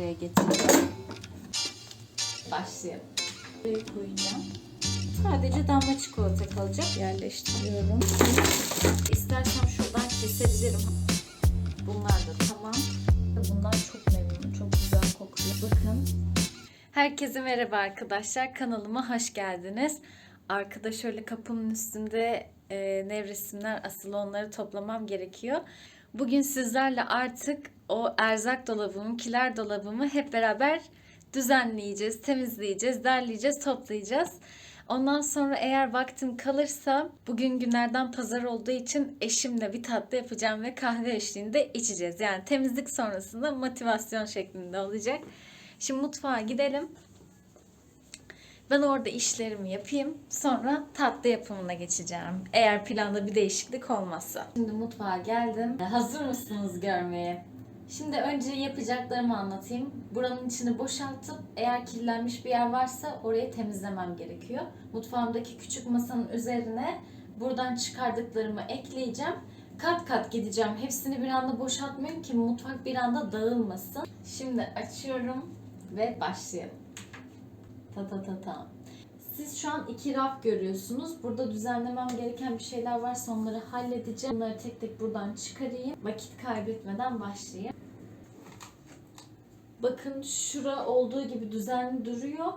buraya getirdim. Başlayalım. Buraya koyacağım. Sadece damla çikolata kalacak. Yerleştiriyorum. İstersem şuradan kesebilirim. Bunlar da tamam. Bundan çok memnunum. Çok güzel kokuyor. Bakın. Herkese merhaba arkadaşlar. Kanalıma hoş geldiniz. Arkada şöyle kapımın üstünde e, nevresimler asılı onları toplamam gerekiyor. Bugün sizlerle artık o erzak dolabımı, kiler dolabımı hep beraber düzenleyeceğiz, temizleyeceğiz, derleyeceğiz, toplayacağız. Ondan sonra eğer vaktim kalırsa bugün günlerden pazar olduğu için eşimle bir tatlı yapacağım ve kahve eşliğinde içeceğiz. Yani temizlik sonrasında motivasyon şeklinde olacak. Şimdi mutfağa gidelim. Ben orada işlerimi yapayım. Sonra tatlı yapımına geçeceğim. Eğer planda bir değişiklik olmazsa. Şimdi mutfağa geldim. Hazır mısınız görmeye? Şimdi önce yapacaklarımı anlatayım. Buranın içini boşaltıp eğer kirlenmiş bir yer varsa orayı temizlemem gerekiyor. Mutfağımdaki küçük masanın üzerine buradan çıkardıklarımı ekleyeceğim. Kat kat gideceğim. Hepsini bir anda boşaltmayayım ki mutfak bir anda dağılmasın. Şimdi açıyorum ve başlayalım. Ta ta ta ta. Siz şu an iki raf görüyorsunuz. Burada düzenlemem gereken bir şeyler varsa onları halledeceğim. Bunları tek tek buradan çıkarayım. Vakit kaybetmeden başlayayım. Bakın şura olduğu gibi düzenli duruyor.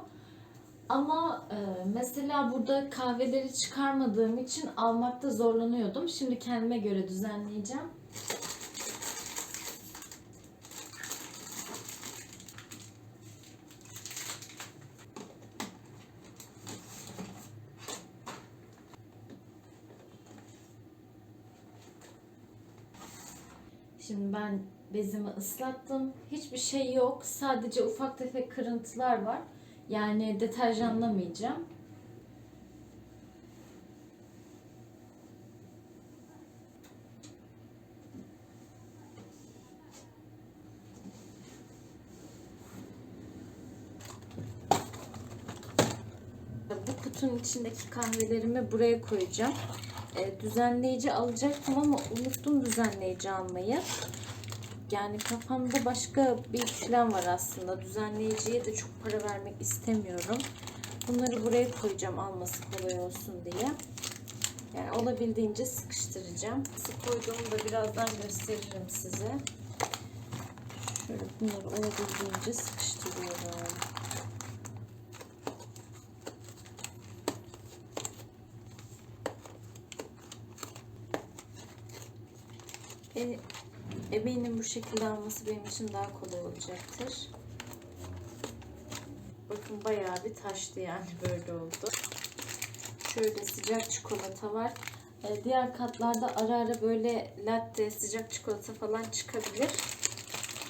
Ama e, mesela burada kahveleri çıkarmadığım için almakta zorlanıyordum. Şimdi kendime göre düzenleyeceğim. Şimdi ben bezimi ıslattım. Hiçbir şey yok. Sadece ufak tefek kırıntılar var. Yani deterjanlamayacağım. Bu kutunun içindeki kahvelerimi buraya koyacağım. E, düzenleyici alacaktım ama unuttum düzenleyici almayı. Yani kafamda başka bir plan var aslında. Düzenleyiciye de çok para vermek istemiyorum. Bunları buraya koyacağım alması kolay olsun diye. Yani olabildiğince sıkıştıracağım. Nasıl koyduğumu da birazdan gösteririm size. Şöyle bunları olabildiğince sıkıştırıyorum. E, eminim bu şekilde alması benim için daha kolay olacaktır. Bakın bayağı bir taştı yani böyle oldu. Şöyle sıcak çikolata var. E, diğer katlarda ara ara böyle latte, sıcak çikolata falan çıkabilir.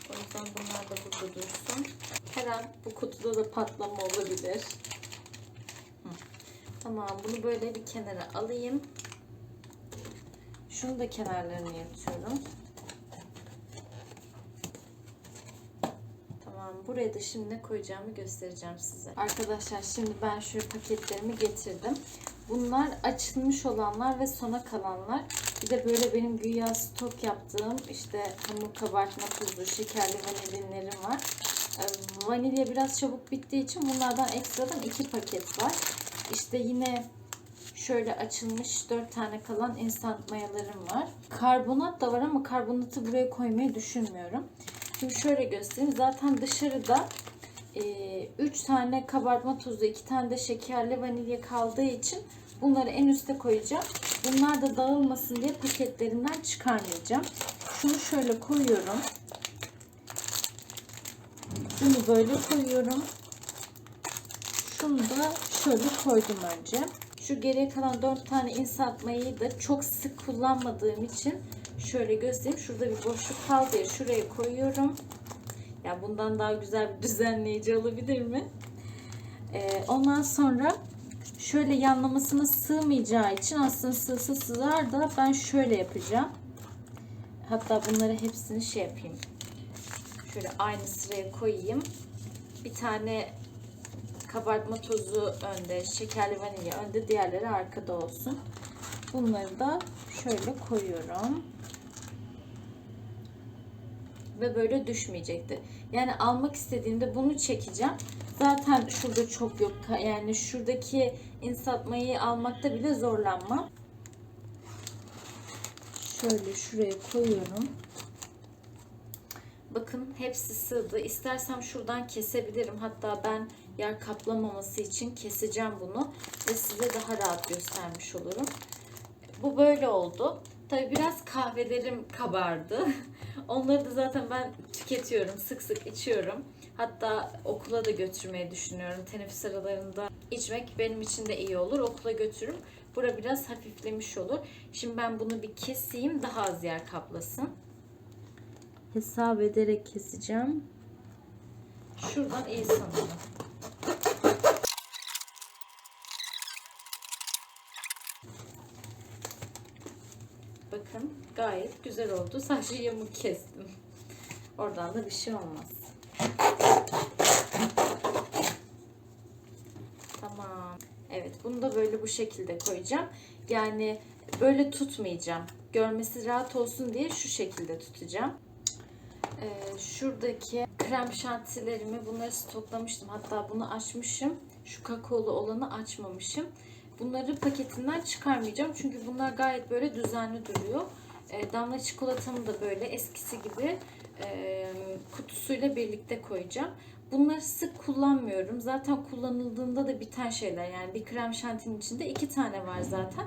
O yüzden bunlar da burada dursun. Her an bu kutuda da patlama olabilir. Tamam bunu böyle bir kenara alayım. Şunu da kenarlarını yatıyorum. Tamam. Buraya da şimdi koyacağımı göstereceğim size. Arkadaşlar şimdi ben şu paketlerimi getirdim. Bunlar açılmış olanlar ve sona kalanlar. Bir de böyle benim güya stok yaptığım işte hamur kabartma tuzu, şekerli vanilinlerim var. Ee, Vanilya biraz çabuk bittiği için bunlardan ekstradan iki paket var. İşte yine şöyle açılmış 4 tane kalan instant mayalarım var. Karbonat da var ama karbonatı buraya koymayı düşünmüyorum. Şimdi şöyle göstereyim. Zaten dışarıda 3 e, tane kabartma tuzu, 2 tane de şekerli vanilya kaldığı için bunları en üste koyacağım. Bunlar da dağılmasın diye paketlerinden çıkarmayacağım. Şunu şöyle koyuyorum. Bunu böyle koyuyorum. Şunu da şöyle koydum önce. Şu geriye kalan 4 tane insert mayayı da çok sık kullanmadığım için şöyle göstereyim. Şurada bir boşluk kaldı ya şuraya koyuyorum. Ya bundan daha güzel bir düzenleyici olabilir mi? Ee, ondan sonra şöyle yanlamasına sığmayacağı için aslında sığsa sığar da ben şöyle yapacağım. Hatta bunları hepsini şey yapayım. Şöyle aynı sıraya koyayım. Bir tane kabartma tozu önde, şekerli vanilya önde, diğerleri arkada olsun. Bunları da şöyle koyuyorum. ve böyle düşmeyecekti. Yani almak istediğimde bunu çekeceğim. Zaten şurada çok yok. Yani şuradaki insatmayı almakta bile zorlanmam. Şöyle şuraya koyuyorum. Bakın hepsi sığdı. İstersem şuradan kesebilirim. Hatta ben yer kaplamaması için keseceğim bunu ve size daha rahat göstermiş olurum. Bu böyle oldu. Tabii biraz kahvelerim kabardı. Onları da zaten ben tüketiyorum, sık sık içiyorum. Hatta okula da götürmeyi düşünüyorum. Teneffüs aralarında içmek benim için de iyi olur. Okula götürürüm. Bura biraz hafiflemiş olur. Şimdi ben bunu bir keseyim daha az yer kaplasın. Hesap ederek keseceğim. Şuradan iyi sanırım. Bakın gayet güzel oldu. Sadece yamuk kestim. Oradan da bir şey olmaz. Tamam. Evet bunu da böyle bu şekilde koyacağım. Yani böyle tutmayacağım. Görmesi rahat olsun diye şu şekilde tutacağım. Ee, şuradaki krem şantilerimi bunları stoklamıştım. Hatta bunu açmışım. Şu kakaolu olanı açmamışım. Bunları paketinden çıkarmayacağım. Çünkü bunlar gayet böyle düzenli duruyor. Ee, damla çikolatamı da böyle eskisi gibi e, kutusuyla birlikte koyacağım. Bunları sık kullanmıyorum. Zaten kullanıldığında da biten şeyler. Yani bir krem şantinin içinde iki tane var zaten.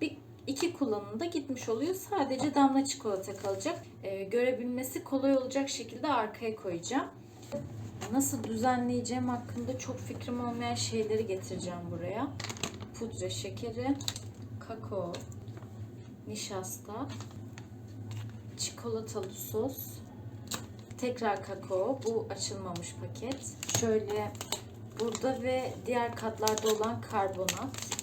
Bir iki kullanımda gitmiş oluyor. Sadece damla çikolata kalacak. Ee, görebilmesi kolay olacak şekilde arkaya koyacağım. Nasıl düzenleyeceğim hakkında çok fikrim olmayan şeyleri getireceğim buraya. Pudra şekeri, kakao, nişasta, çikolatalı sos, tekrar kakao. Bu açılmamış paket. Şöyle burada ve diğer katlarda olan karbonat.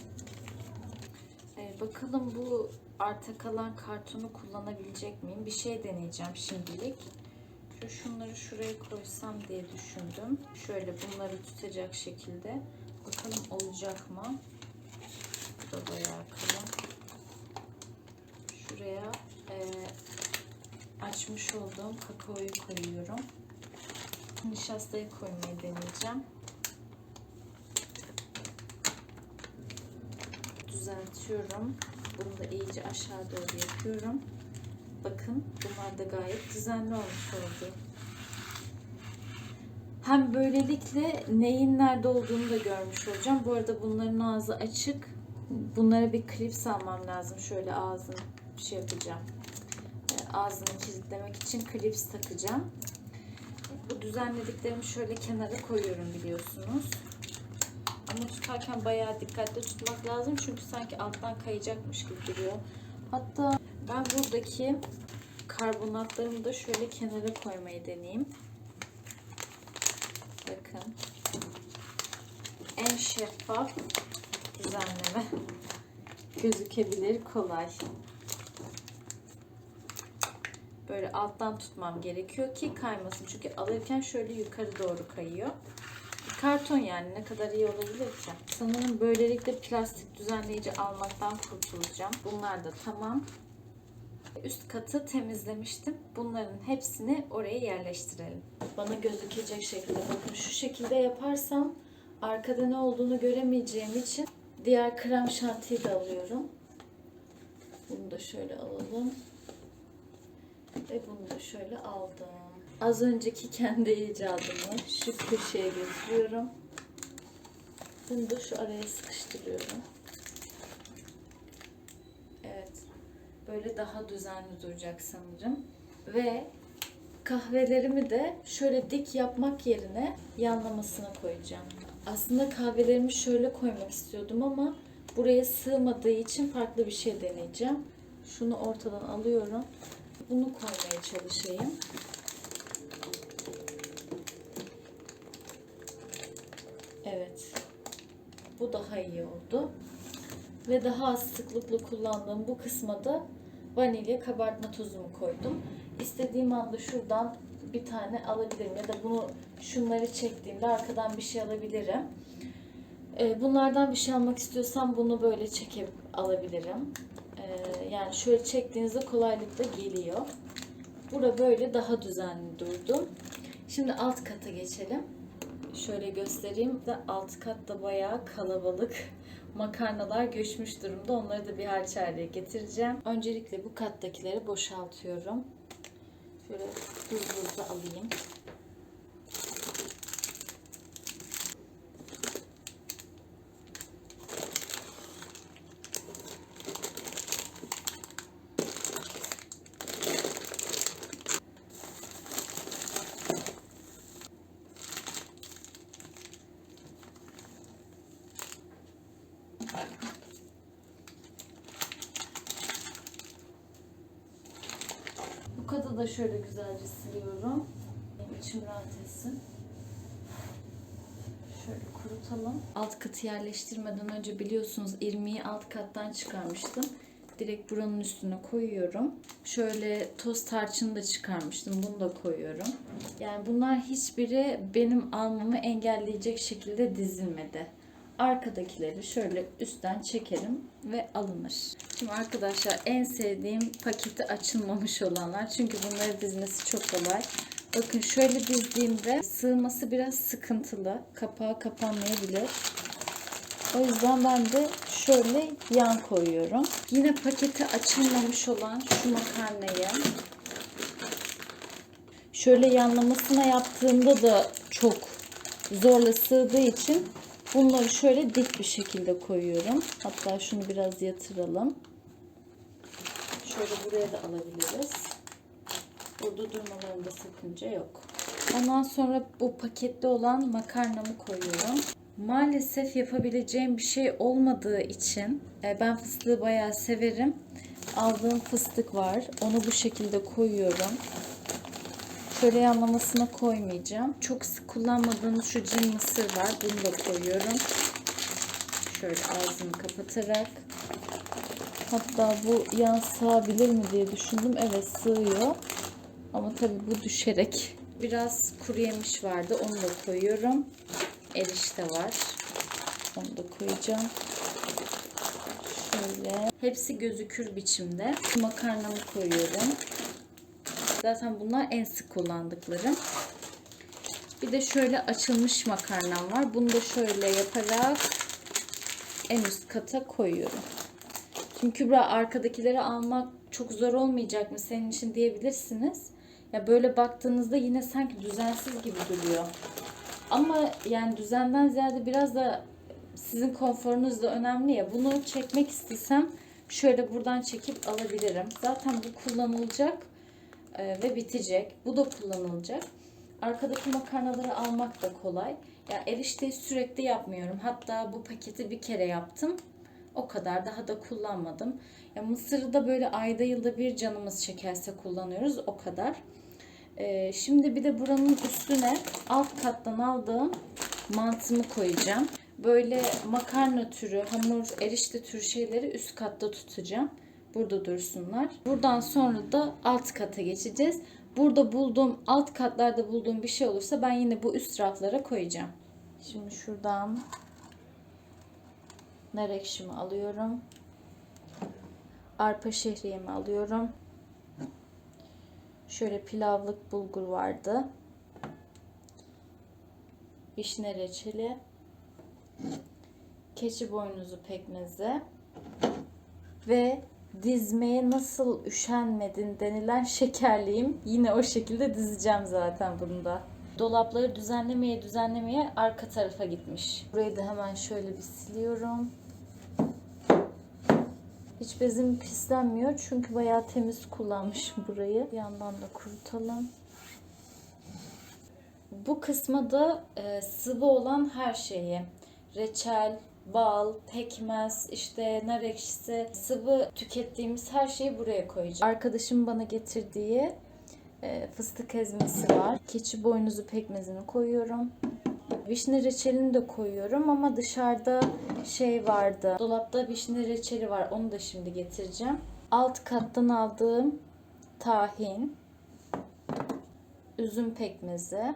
Ee, bakalım bu arta kalan kartonu kullanabilecek miyim? Bir şey deneyeceğim şimdilik. Şu şunları şuraya koysam diye düşündüm. Şöyle bunları tutacak şekilde. Bakalım olacak mı? Bu da bayağı kalın. Şuraya e, açmış olduğum kakaoyu koyuyorum. Nişastayı koymayı deneyeceğim. Düzeltiyorum. Bunu da iyice aşağı doğru yapıyorum. Bakın bunlar da gayet düzenli olmuş oldu. Hem böylelikle neyin nerede olduğunu da görmüş olacağım. Bu arada bunların ağzı açık. Bunlara bir klip almam lazım. Şöyle ağzını şey yapacağım. E, Ağzını kilitlemek için klips takacağım. Bu düzenlediklerimi şöyle kenara koyuyorum biliyorsunuz. Ama tutarken bayağı dikkatli tutmak lazım. Çünkü sanki alttan kayacakmış gibi duruyor. Hatta ben buradaki karbonatlarımı da şöyle kenara koymayı deneyeyim. Bakın. En şeffaf düzenleme. Gözükebilir kolay. Böyle alttan tutmam gerekiyor ki kaymasın. Çünkü alırken şöyle yukarı doğru kayıyor. Karton yani ne kadar iyi olabilir ki. Sanırım böylelikle plastik düzenleyici almaktan kurtulacağım. Bunlar da tamam. Üst katı temizlemiştim. Bunların hepsini oraya yerleştirelim. Bana gözükecek şekilde bakın şu şekilde yaparsam arkada ne olduğunu göremeyeceğim için diğer krem şantiyi de alıyorum. Bunu da şöyle alalım. Ve bunu da şöyle aldım. Az önceki kendi icadımı şu köşeye getiriyorum. Bunu da şu araya sıkıştırıyorum. Evet. Böyle daha düzenli duracak sanırım. Ve kahvelerimi de şöyle dik yapmak yerine yanlamasına koyacağım. Aslında kahvelerimi şöyle koymak istiyordum ama buraya sığmadığı için farklı bir şey deneyeceğim. Şunu ortadan alıyorum. Bunu koymaya çalışayım. Evet. Bu daha iyi oldu. Ve daha az sıklıkla kullandığım bu kısma da vanilya kabartma tozumu koydum. İstediğim anda şuradan bir tane alabilirim ya da bunu şunları çektiğimde arkadan bir şey alabilirim. Ee, Bunlardan bir şey almak istiyorsam bunu böyle çekip alabilirim. Yani şöyle çektiğinizde kolaylıkla geliyor. Bura böyle daha düzenli durdu. Şimdi alt kata geçelim. Şöyle göstereyim de alt katta bayağı kalabalık. Makarnalar göçmüş durumda. Onları da bir harçhaneye getireceğim. Öncelikle bu kattakileri boşaltıyorum. Şöyle hızlı alayım. Bu katı da şöyle güzelce siliyorum. Benim içim rahat etsin. Şöyle kurutalım. Alt katı yerleştirmeden önce biliyorsunuz irmiği alt kattan çıkarmıştım. Direkt buranın üstüne koyuyorum. Şöyle toz tarçını da çıkarmıştım. Bunu da koyuyorum. Yani bunlar hiçbiri benim almamı engelleyecek şekilde dizilmedi. Arkadakileri şöyle üstten çekerim ve alınır. Şimdi arkadaşlar en sevdiğim paketi açılmamış olanlar. Çünkü bunları dizmesi çok kolay. Bakın şöyle dizdiğimde sığması biraz sıkıntılı. Kapağı kapanmayabilir. O yüzden ben de şöyle yan koyuyorum. Yine paketi açılmamış olan şu makarnayı şöyle yanlamasına yaptığımda da çok zorla sığdığı için bunları şöyle dik bir şekilde koyuyorum. Hatta şunu biraz yatıralım. Şöyle buraya da alabiliriz. Burada durmalarında sakınca yok. Ondan sonra bu pakette olan makarnamı koyuyorum. Maalesef yapabileceğim bir şey olmadığı için e, ben fıstığı bayağı severim. Aldığım fıstık var. Onu bu şekilde koyuyorum. Şöyle yanlamasına koymayacağım. Çok sık kullanmadığım şu cin mısır var. Bunu da koyuyorum. Şöyle ağzını kapatarak. Hatta bu yan sığabilir mi diye düşündüm. Evet sığıyor. Ama tabii bu düşerek. Biraz kuru yemiş vardı. Onu da koyuyorum. Erişte var. Onu da koyacağım. Şöyle. Hepsi gözükür biçimde. Makarnamı koyuyorum. Zaten bunlar en sık kullandıklarım. Bir de şöyle açılmış makarnam var. Bunu da şöyle yaparak en üst kata koyuyorum. Şimdi Kübra arkadakileri almak çok zor olmayacak mı senin için diyebilirsiniz. Ya böyle baktığınızda yine sanki düzensiz gibi duruyor. Ama yani düzenden ziyade biraz da sizin konforunuz da önemli ya. Bunu çekmek istesem şöyle buradan çekip alabilirim. Zaten bu kullanılacak ve bitecek. Bu da kullanılacak. Arkadaki makarnaları almak da kolay. Ya erişteyi sürekli yapmıyorum. Hatta bu paketi bir kere yaptım. O kadar daha da kullanmadım. Ya mısırı da böyle ayda yılda bir canımız çekerse kullanıyoruz. O kadar. Ee, şimdi bir de buranın üstüne alt kattan aldığım mantımı koyacağım. Böyle makarna türü, hamur, erişte türü şeyleri üst katta tutacağım. Burada dursunlar. Buradan sonra da alt kata geçeceğiz. Burada bulduğum, alt katlarda bulduğum bir şey olursa ben yine bu üst raflara koyacağım. Şimdi şuradan nar ekşimi alıyorum. Arpa şehriyemi alıyorum. Şöyle pilavlık bulgur vardı. Vişne reçeli. Keçi boynuzu pekmezi. Ve dizmeye nasıl üşenmedin denilen şekerliyim. Yine o şekilde dizeceğim zaten bunu da. Dolapları düzenlemeye düzenlemeye arka tarafa gitmiş. Burayı da hemen şöyle bir siliyorum. Hiç bezim pislenmiyor çünkü bayağı temiz kullanmışım burayı. Bir yandan da kurutalım. Bu kısma da e, sıvı olan her şeyi, reçel, bal, pekmez, işte nar ekşisi, sıvı tükettiğimiz her şeyi buraya koyacağım. Arkadaşım bana getirdiği e, fıstık ezmesi var. Keçi boynuzu pekmezini koyuyorum. Vişne reçelini de koyuyorum ama dışarıda şey vardı. Dolapta vişne reçeli var. Onu da şimdi getireceğim. Alt kattan aldığım tahin, üzüm pekmezi,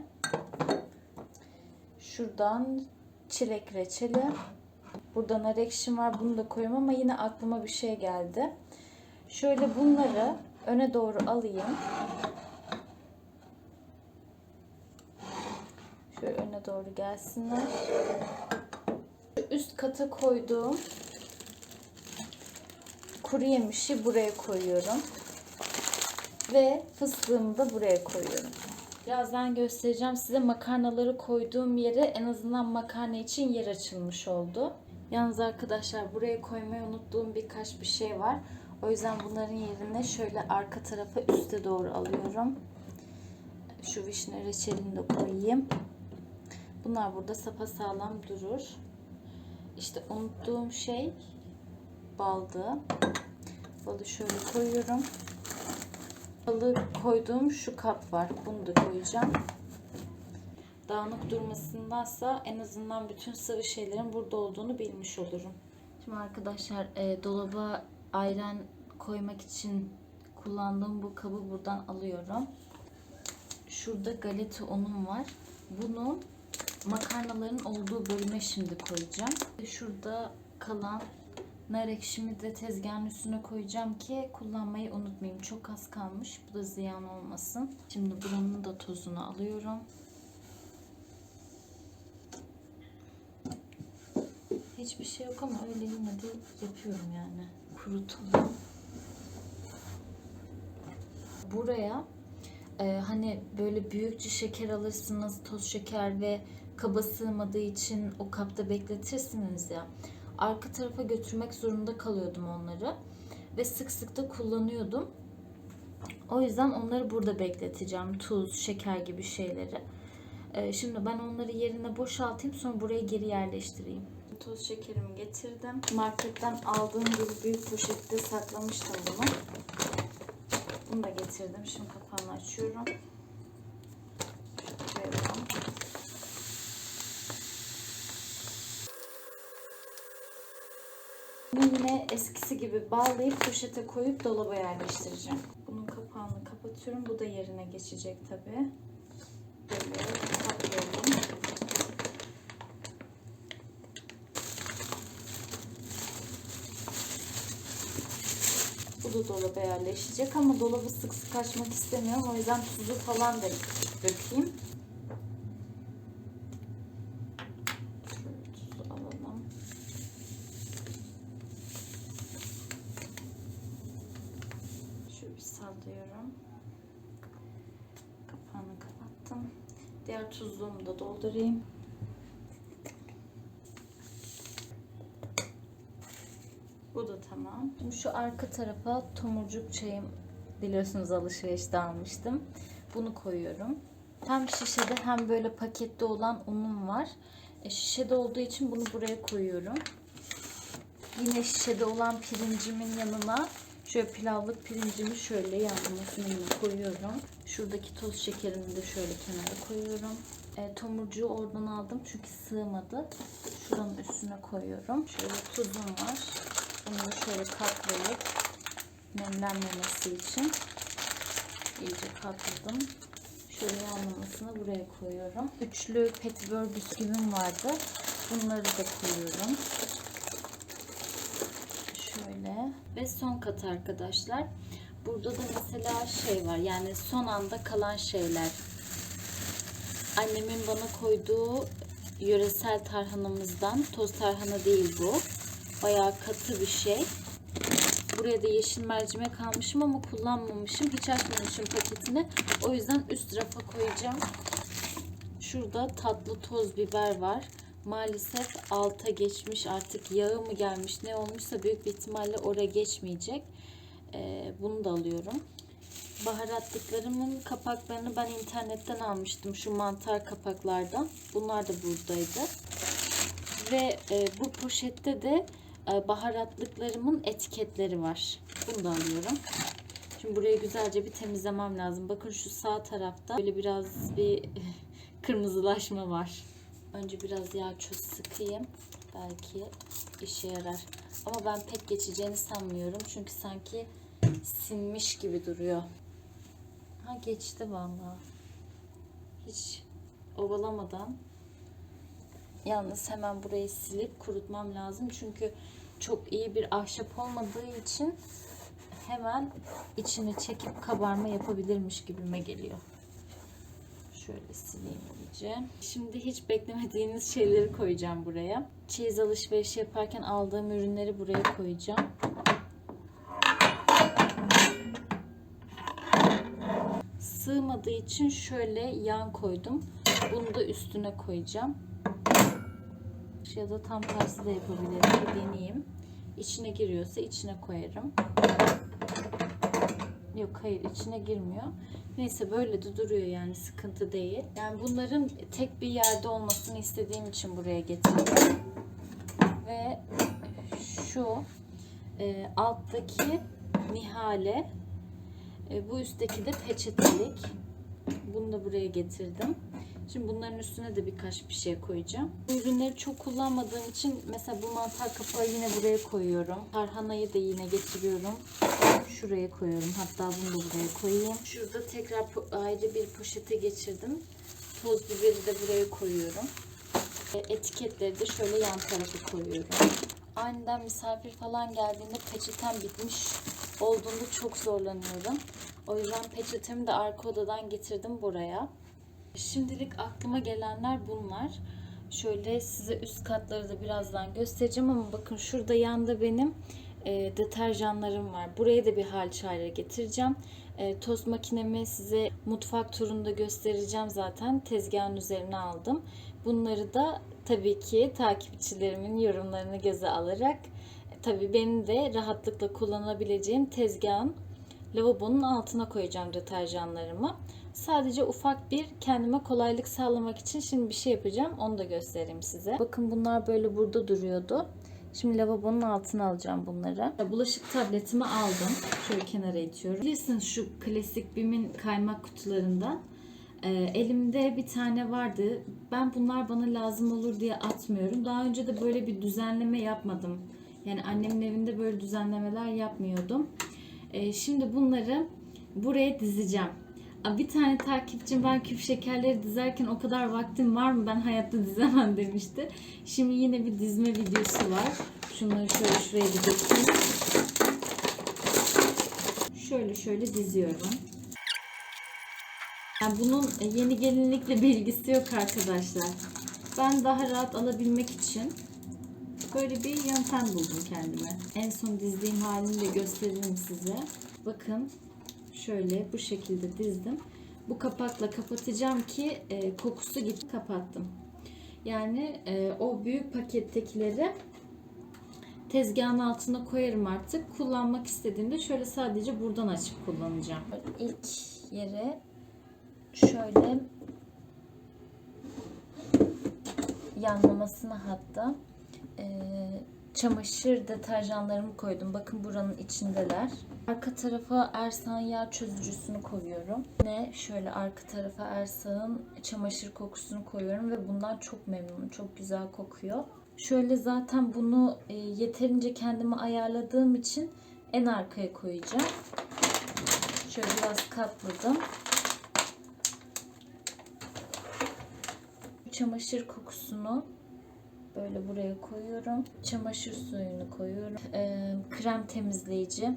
şuradan çilek reçeli, Burada nar ekşim var. Bunu da koyuyorum ama yine aklıma bir şey geldi. Şöyle bunları öne doğru alayım. Şöyle öne doğru gelsinler. Üst kata koyduğum kuru yemişi buraya koyuyorum. Ve fıstığımı da buraya koyuyorum. Birazdan göstereceğim size makarnaları koyduğum yere en azından makarna için yer açılmış oldu. Yalnız arkadaşlar buraya koymayı unuttuğum birkaç bir şey var. O yüzden bunların yerine şöyle arka tarafa üste doğru alıyorum. Şu vişne reçelini de koyayım. Bunlar burada sapasağlam durur. İşte unuttuğum şey baldı. Balı şöyle koyuyorum. Balı koyduğum şu kap var. Bunu da koyacağım. Dağınık durmasındansa en azından bütün sıvı şeylerin burada olduğunu bilmiş olurum. Şimdi arkadaşlar e, dolaba ayran koymak için kullandığım bu kabı buradan alıyorum. Şurada galeta unum var. Bunu makarnaların olduğu bölüme şimdi koyacağım. Şurada kalan nar ekşimi de tezgahın üstüne koyacağım ki kullanmayı unutmayayım. Çok az kalmış. Bu da ziyan olmasın. Şimdi buranın da tozunu alıyorum. Hiçbir şey yok ama öyle yine de yapıyorum yani. Kurutalım. Buraya e, hani böyle büyükçe şeker alırsınız, toz şeker ve kaba sığmadığı için o kapta bekletirsiniz ya. Arka tarafa götürmek zorunda kalıyordum onları ve sık sık da kullanıyordum. O yüzden onları burada bekleteceğim. Tuz, şeker gibi şeyleri. E, şimdi ben onları yerine boşaltayım sonra buraya geri yerleştireyim. Toz şekerimi getirdim. Marketten aldığım gibi büyük poşette saklamıştım bunu. Bunu da getirdim. Şimdi kapağını açıyorum. Yine eskisi gibi bağlayıp poşete koyup dolaba yerleştireceğim. Bunun kapağını kapatıyorum. Bu da yerine geçecek tabii. Böyle kapatıyorum. Bu da dolaba yerleşecek ama dolabı sık sık açmak istemiyorum. O yüzden tuzu falan da dökeyim. Sallıyorum. Kapağını kapattım. Diğer tuzluğumu da doldurayım. Bu da tamam. Şimdi şu arka tarafa tomurcuk çayım biliyorsunuz alışverişte almıştım. Bunu koyuyorum. Hem şişede hem böyle pakette olan unum var. E, şişede olduğu için bunu buraya koyuyorum. Yine şişede olan pirincimin yanına şöyle pilavlık pirincimi şöyle yanmasını koyuyorum. Şuradaki toz şekerimi de şöyle kenara koyuyorum. E, tomurcuğu oradan aldım çünkü sığmadı. Şuranın üstüne koyuyorum. Şöyle tuzum var. Bunu şöyle katlayıp nemlenmemesi için iyice katladım. Şöyle yanlamasını buraya koyuyorum. Üçlü petibör bisküvim vardı. Bunları da koyuyorum. Şöyle. Ve son kat arkadaşlar. Burada da mesela şey var. Yani son anda kalan şeyler. Annemin bana koyduğu yöresel tarhanamızdan. Toz tarhana değil bu. Bayağı katı bir şey. Buraya da yeşil mercimek almışım ama kullanmamışım. Hiç açmamışım paketini. O yüzden üst rafa koyacağım. Şurada tatlı toz biber var. Maalesef alta geçmiş artık yağı mı gelmiş ne olmuşsa büyük bir ihtimalle oraya geçmeyecek. Ee, bunu da alıyorum. Baharatlıklarımın kapaklarını ben internetten almıştım. Şu mantar kapaklardan. Bunlar da buradaydı. Ve e, bu poşette de baharatlıklarımın etiketleri var. Bunu da alıyorum. Şimdi burayı güzelce bir temizlemem lazım. Bakın şu sağ tarafta böyle biraz bir kırmızılaşma var. Önce biraz yağ çöz sıkayım. Belki işe yarar. Ama ben pek geçeceğini sanmıyorum. Çünkü sanki sinmiş gibi duruyor. Ha geçti vallahi. Hiç ovalamadan Yalnız hemen burayı silip kurutmam lazım. Çünkü çok iyi bir ahşap olmadığı için hemen içini çekip kabarma yapabilirmiş gibime geliyor. Şöyle sileyim iyice. Şimdi hiç beklemediğiniz şeyleri koyacağım buraya. Çeyiz alışverişi yaparken aldığım ürünleri buraya koyacağım. Sığmadığı için şöyle yan koydum. Bunu da üstüne koyacağım. Ya da tam tersi de yapabilirim. Bir deneyeyim. İçine giriyorsa içine koyarım. Yok hayır içine girmiyor. Neyse böyle de duruyor yani sıkıntı değil. Yani bunların tek bir yerde olmasını istediğim için buraya getirdim. Ve şu e, alttaki Nihale e, bu üstteki de peçetelik. Bunu da buraya getirdim. Şimdi bunların üstüne de birkaç bir şey koyacağım. Bu ürünleri çok kullanmadığım için mesela bu mantar kapağı yine buraya koyuyorum. Tarhanayı da yine getiriyorum. Şuraya koyuyorum. Hatta bunu da buraya koyayım. Şurada tekrar ayrı bir poşete geçirdim. Toz biberi de buraya koyuyorum. Etiketleri de şöyle yan tarafa koyuyorum. Aniden misafir falan geldiğinde peçetem bitmiş olduğunda çok zorlanıyorum. O yüzden peçetemi de arka odadan getirdim buraya. Şimdilik aklıma gelenler bunlar. Şöyle size üst katları da birazdan göstereceğim ama bakın şurada yanda benim e, deterjanlarım var. Buraya da bir hal çare getireceğim. E, tost makinemi size mutfak turunda göstereceğim zaten. Tezgahın üzerine aldım. Bunları da tabii ki takipçilerimin yorumlarını göze alarak e, tabii benim de rahatlıkla kullanabileceğim tezgahın lavabonun altına koyacağım deterjanlarımı. Sadece ufak bir kendime kolaylık sağlamak için şimdi bir şey yapacağım. Onu da göstereyim size. Bakın bunlar böyle burada duruyordu. Şimdi lavabonun altına alacağım bunları. Bulaşık tabletimi aldım. Şöyle kenara itiyorum. Bilirsiniz şu klasik BİM'in kaymak kutularından. Ee, elimde bir tane vardı. Ben bunlar bana lazım olur diye atmıyorum. Daha önce de böyle bir düzenleme yapmadım. Yani annemin evinde böyle düzenlemeler yapmıyordum. Ee, şimdi bunları buraya dizeceğim. Bir tane takipçim ben küp şekerleri dizerken o kadar vaktim var mı ben hayatta dizemem demişti. Şimdi yine bir dizme videosu var. Şunları şöyle şuraya bir dökeyim. Şöyle şöyle diziyorum. Yani bunun yeni gelinlikle bir ilgisi yok arkadaşlar. Ben daha rahat alabilmek için böyle bir yöntem buldum kendime. En son dizdiğim halini de gösteririm size. Bakın şöyle bu şekilde dizdim. Bu kapakla kapatacağım ki e, kokusu gitti kapattım. Yani e, o büyük pakettekileri tezgahın altına koyarım artık. Kullanmak istediğimde şöyle sadece buradan açıp kullanacağım. İlk yere şöyle yanlamasına hatta e, çamaşır deterjanlarımı koydum. Bakın buranın içindeler. Arka tarafa Ersan yağ çözücüsünü koyuyorum. Yine şöyle arka tarafa Ersan'ın çamaşır kokusunu koyuyorum ve bundan çok memnunum. Çok güzel kokuyor. Şöyle zaten bunu e, yeterince kendime ayarladığım için en arkaya koyacağım. Şöyle biraz katladım. Çamaşır kokusunu böyle buraya koyuyorum. Çamaşır suyunu koyuyorum. Ee, krem temizleyici.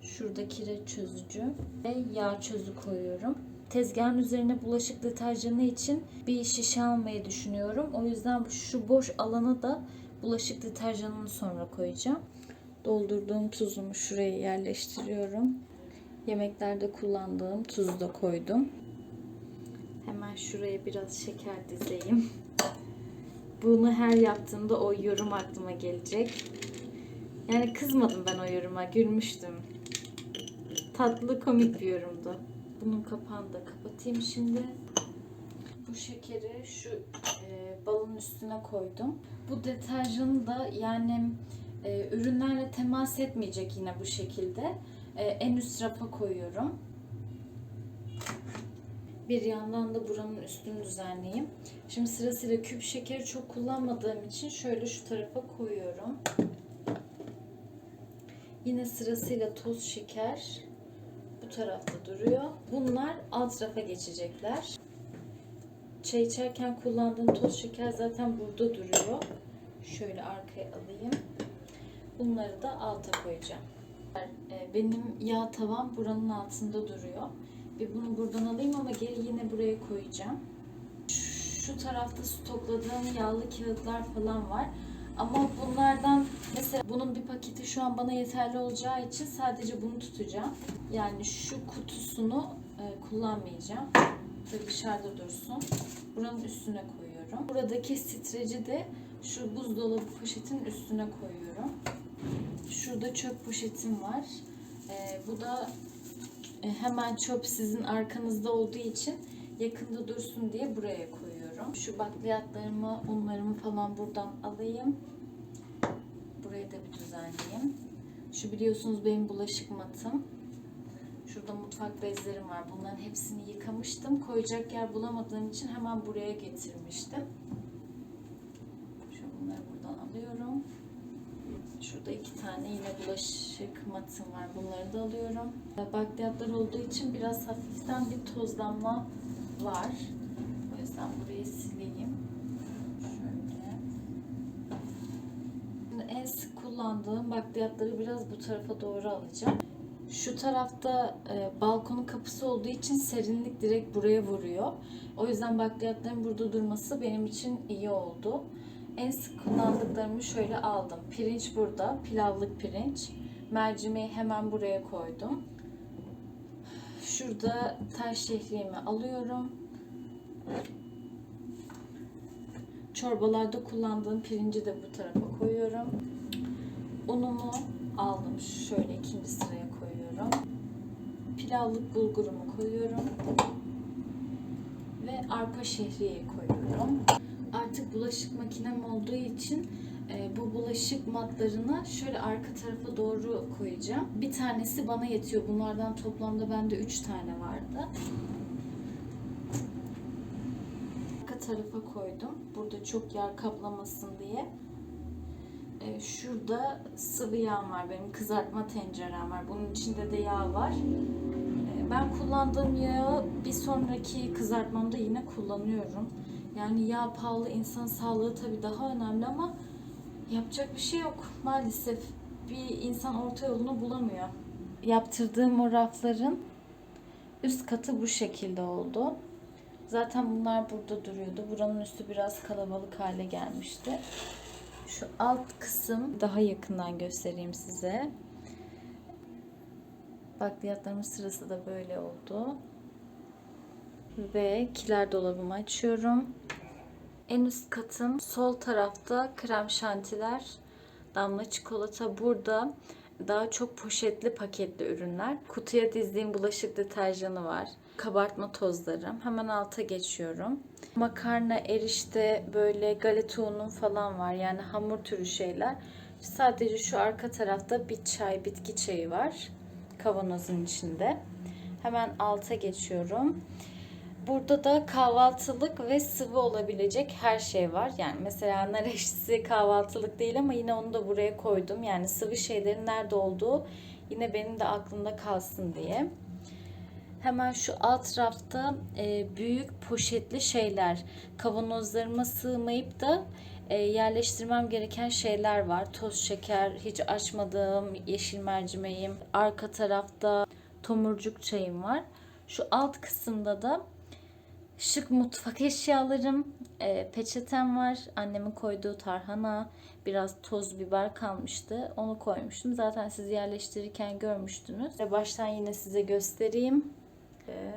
Şurada kireç çözücü ve yağ çözü koyuyorum. Tezgahın üzerine bulaşık deterjanı için bir şişe almayı düşünüyorum. O yüzden şu boş alanı da bulaşık deterjanını sonra koyacağım. Doldurduğum tuzumu şuraya yerleştiriyorum. Yemeklerde kullandığım tuzu da koydum. Hemen şuraya biraz şeker dizeyim. Bunu her yaptığımda o yorum aklıma gelecek. Yani kızmadım ben o yoruma, gülmüştüm. Tatlı, komik bir yorumdu. Bunun kapağını da kapatayım şimdi. Bu şekeri şu e, balın üstüne koydum. Bu deterjanı da yani e, ürünlerle temas etmeyecek yine bu şekilde. E, en üst rafa koyuyorum. Bir yandan da buranın üstünü düzenleyeyim. Şimdi sırasıyla küp şekeri çok kullanmadığım için şöyle şu tarafa koyuyorum. Yine sırasıyla toz şeker bu tarafta duruyor. Bunlar alt rafa geçecekler. Çay içerken kullandığım toz şeker zaten burada duruyor. Şöyle arkaya alayım. Bunları da alta koyacağım. E, Benim yağ tavam buranın altında duruyor. Bir bunu buradan alayım ama geri yine buraya koyacağım. Şu tarafta stokladığım yağlı kağıtlar falan var. Ama bunlardan mesela bunun bir paketi şu an bana yeterli olacağı için sadece bunu tutacağım. Yani şu kutusunu e, kullanmayacağım. Böyle dışarıda dursun. Buranın üstüne koyuyorum. Buradaki streci de şu buzdolabı poşetin üstüne koyuyorum. Şurada çöp poşetim var. E, bu da hemen çöp sizin arkanızda olduğu için yakında dursun diye buraya koyuyorum. Şu bakliyatlarımı, unlarımı falan buradan alayım. Burayı da bir düzenleyeyim. Şu biliyorsunuz benim bulaşık matım. Şurada mutfak bezlerim var. Bunların hepsini yıkamıştım. Koyacak yer bulamadığım için hemen buraya getirmiştim. Şu bunları buradan alıyorum. Şurada iki tane yine bulaşık matım var. Bunları da alıyorum. Bakliyatlar olduğu için biraz hafiften bir tozlanma var. O yüzden burayı sileyim. Şöyle. En sık kullandığım bakliyatları biraz bu tarafa doğru alacağım. Şu tarafta e, balkonun kapısı olduğu için serinlik direkt buraya vuruyor. O yüzden bakliyatların burada durması benim için iyi oldu. En sık kullandıklarımı şöyle aldım. Pirinç burada, pilavlık pirinç. Mercimeği hemen buraya koydum. Şurada taş şehriyemi alıyorum. Çorbalarda kullandığım pirinci de bu tarafa koyuyorum. Unumu aldım. Şöyle ikinci sıraya koyuyorum. Pilavlık bulgurumu koyuyorum. Ve arpa şehriyeyi koyuyorum. Artık bulaşık makinem olduğu için e, bu bulaşık matlarını şöyle arka tarafa doğru koyacağım. Bir tanesi bana yetiyor. Bunlardan toplamda bende 3 tane vardı. Arka tarafa koydum. Burada çok yer kaplamasın diye. E, şurada sıvı yağ var. Benim kızartma tencerem var. Bunun içinde de yağ var. E, ben kullandığım yağı bir sonraki kızartmamda yine kullanıyorum. Yani yağ pahalı, insan sağlığı tabii daha önemli ama yapacak bir şey yok. Maalesef bir insan orta yolunu bulamıyor. Yaptırdığım o rafların üst katı bu şekilde oldu. Zaten bunlar burada duruyordu. Buranın üstü biraz kalabalık hale gelmişti. Şu alt kısım daha yakından göstereyim size. Bakliyatlarımın sırası da böyle oldu. Ve kiler dolabımı açıyorum. En üst katım sol tarafta krem şantiler, damla çikolata burada. Daha çok poşetli paketli ürünler. Kutuya dizdiğim bulaşık deterjanı var. Kabartma tozlarım. Hemen alta geçiyorum. Makarna, erişte, böyle galeta unum falan var. Yani hamur türü şeyler. Sadece şu arka tarafta bir çay, bitki çayı var. Kavanozun içinde. Hemen alta geçiyorum. Burada da kahvaltılık ve sıvı olabilecek her şey var. Yani mesela nar ekşisi kahvaltılık değil ama yine onu da buraya koydum. Yani sıvı şeylerin nerede olduğu yine benim de aklımda kalsın diye. Hemen şu alt rafta e, büyük poşetli şeyler, kavanozlarıma sığmayıp da e, yerleştirmem gereken şeyler var. Toz şeker, hiç açmadığım yeşil mercimeğim. Arka tarafta tomurcuk çayım var. Şu alt kısımda da şık mutfak eşyalarım, e, peçetem var. Annemin koyduğu tarhana, biraz toz biber kalmıştı. Onu koymuştum. Zaten siz yerleştirirken görmüştünüz. Ve baştan yine size göstereyim. Ve